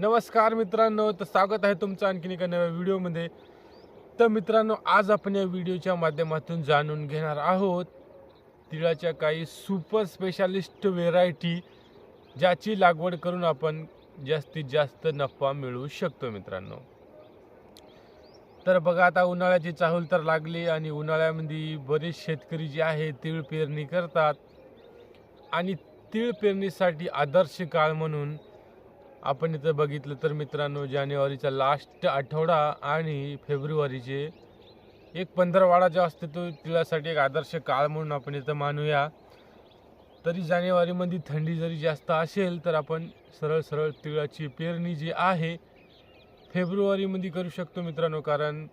नमस्कार मित्रांनो तर स्वागत आहे तुमचं आणखीन एका नव्या व्हिडिओमध्ये. तर मित्रांनो आज आपण या व्हिडिओच्या माध्यमातून जाणून घेणार आहोत तिळाच्या काही सुपर स्पेशालिस्ट व्हेरायटी ज्याची लागवड करून आपण जास्तीत जास्त नफा मिळवू शकतो मित्रांनो. तर बघा आता उन्हाळ्याची चाहूल तर लागली आणि उन्हाळ्यामध्ये बरेच शेतकरी जे आहे तीळ पेरणी करतात. आणि तीळ पेरणीसाठी आदर्श काळ म्हणून आपण इथं बघितलं तर मित्रांनो जानेवारीचा लास्ट आठवडा आणि फेब्रुवारीचे एक पंधरवाडा जो असतो तो तिळासाठी एक आदर्श काळ म्हणून आपण इथं मानूया. तरी जानेवारीमध्ये थंडी जरी जास्त असेल तर आपण सरळ सरळ तिळाची पेरणी जी आहे फेब्रुवारीमध्ये करू शकतो मित्रांनो कारण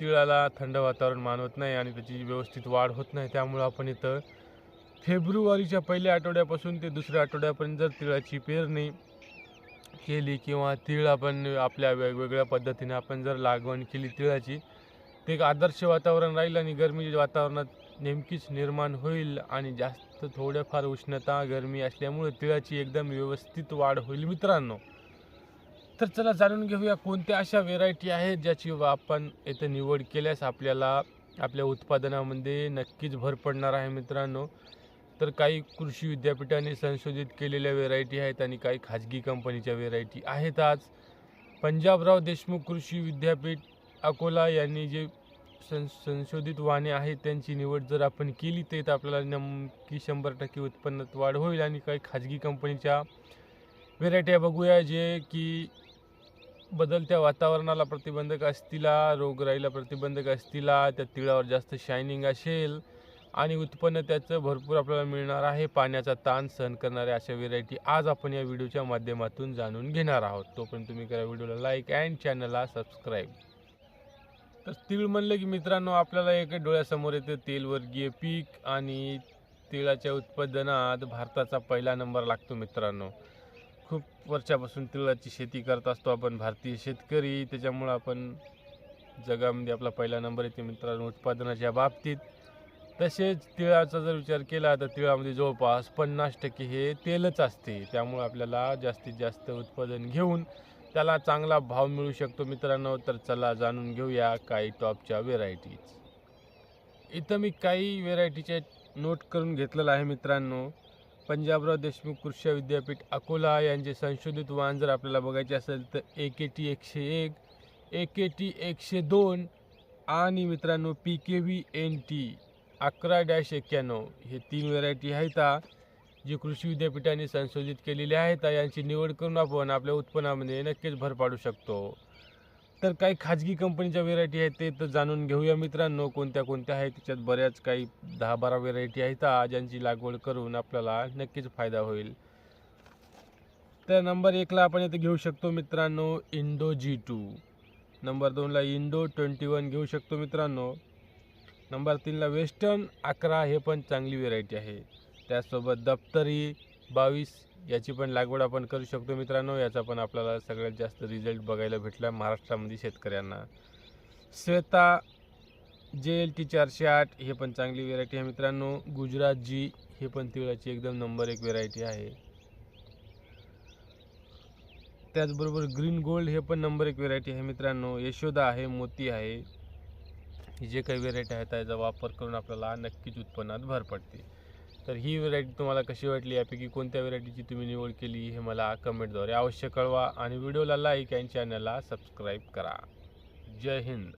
तिळाला थंड वातावरण मानवत नाही आणि त्याची व्यवस्थित वाढ होत नाही त्यामुळं आपण इथं फेब्रुवारीच्या पहिल्या आठवड्यापासून ते दुसऱ्या आठवड्यापर्यंत जर तिळाची पेरणी केली किंवा तीळ आपण आपल्या वेगवेगळ्या पद्धतीने आपण जर लागवण केली तिळाची ते एक आदर्श वातावरण राहील आणि गरमीच्या वातावरणात नेमकीच निर्माण होईल आणि जास्त थोड्याफार उष्णता गरमी असल्यामुळे तिळाची एकदम व्यवस्थित वाढ होईल. मित्रांनो तर चला जाणून घेऊया कोणत्या अशा व्हेरायटी आहेत ज्याची आपण इथं निवड केल्यास आपल्याला आपल्या उत्पादनामध्ये नक्कीच भर पडणार आहे मित्रांनो. तर काही कृषी विद्यापीठाने संशोधित केलेल्या व्हेरायटी आहेत आणि काही खाजगी कंपनीच्या व्हेरायटी आहेत आज. पंजाबराव देशमुख कृषी विद्यापीठ अकोला यांनी जे सं संशोधित वाहने आहेत त्यांची निवड जर आपण केली तर आपल्याला नमकी शंभर टक्के उत्पन्नात वाढ होईल आणि काही खाजगी कंपनीच्या व्हेरायट्या बघूया जे की बदलत्या वातावरणाला प्रतिबंधक असतील रोगराईला प्रतिबंधक असतील त्या तिळावर जास्त शायनिंग असेल. आणि उत्पन्न त्याचं भरपूर आपल्याला मिळणार आहे. पाण्याचा ताण सहन करणाऱ्या अशा व्हेरायटी आज आपण या व्हिडिओच्या माध्यमातून जाणून घेणार आहोत. तोपर्यंत तुम्ही करा व्हिडिओला लाईक अँड चॅनलला सबस्क्राईब तर तीळ म्हणलं की मित्रांनो आपल्याला एक डोळ्यासमोर येतं तेलवर्गीय पीक आणि तिळाच्या उत्पादनात भारताचा पहिला नंबर लागतो मित्रांनो. खूप वर्षापासून तिळाची शेती करत असतो आपण भारतीय शेतकरी. त्याच्यामुळं आपण जगामध्ये आपला पहिला नंबर येते मित्रांनो उत्पादनाच्या बाबतीत. तसेच तिळाचा जर विचार केला तर तिळामध्ये जवळपास पन्नास टक्के हे तेलच असते. त्यामुळे आपल्याला जास्तीत जास्त उत्पादन घेऊन त्याला चांगला भाव मिळू शकतो. मित्रांनो तर चला जाणून घेऊया काही टॉपच्या व्हेरायटीज. इथं मी काही व्हेरायटीचे नोट करून घेतलेलं आहे मित्रांनो. पंजाबराव देशमुख कृषी विद्यापीठ अकोला यांचे संशोधित वाहन जर आपल्याला बघायचे असेल तर ए के टी एकशे एक ए के टी एकशे दोन आणि मित्रांनो P K V N T अकरा डॅश एक्क्याण्णव. हे तीन व्हेरायटी आहेत जी कृषी विद्यापीठाने संशोधित केलेली आहेत यांची निवड करून आपण आपल्या उत्पन्नामध्ये नक्कीच भर पाडू शकतो. तर काही खाजगी कंपनीच्या व्हेरायटी आहेत ते तर जाणून घेऊया मित्रांनो कोणत्या कोणत्या आहेत. त्याच्यात बऱ्याच काही दहा बारा व्हेरायटी आहेत ज्यांची लागवड करून आपल्याला नक्कीच फायदा होईल. तर नंबर एकला आपण इथे घेऊ शकतो मित्रांनो इंडो जी टू. नंबर दोनला इंडो ट्वेंटी वन घेऊ शकतो मित्रांनो. नंबर तीनला वेस्टर्न अकरा हे पण चांगली व्हेरायटी आहे. त्याचसोबत दप्तरी बावीस याची पण लागवड आपण करू शकतो मित्रांनो. याचा पण आपल्याला सगळ्यात जास्त रिझल्ट बघायला भेटला महाराष्ट्रामध्ये शेतकऱ्यांना. श्वेता जे एल टी चारशे आठ हे पण चांगली व्हेरायटी आहे मित्रांनो. गुजरात जी हे पण तिळाची एकदम नंबर एक व्हेरायटी आहे. त्याचबरोबर ग्रीन गोल्ड हे पण नंबर एक व्हेरायटी आहे मित्रांनो. यशोदा आहे मोती आहे. ही जे काही व्हेरायटी आहेत त्याचा वापर करून आपल्याला नक्कीच उत्पन्नात भर पडते. तर ही व्हेरायटी तुम्हाला कशी वाटली? यापैकी कोणत्या व्हेरायटीची तुम्ही निवड केली हे मला कमेंटद्वारे अवश्य कळवा आणि व्हिडिओला लाईक आणि चॅनलला सबस्क्राईब करा. जय हिंद.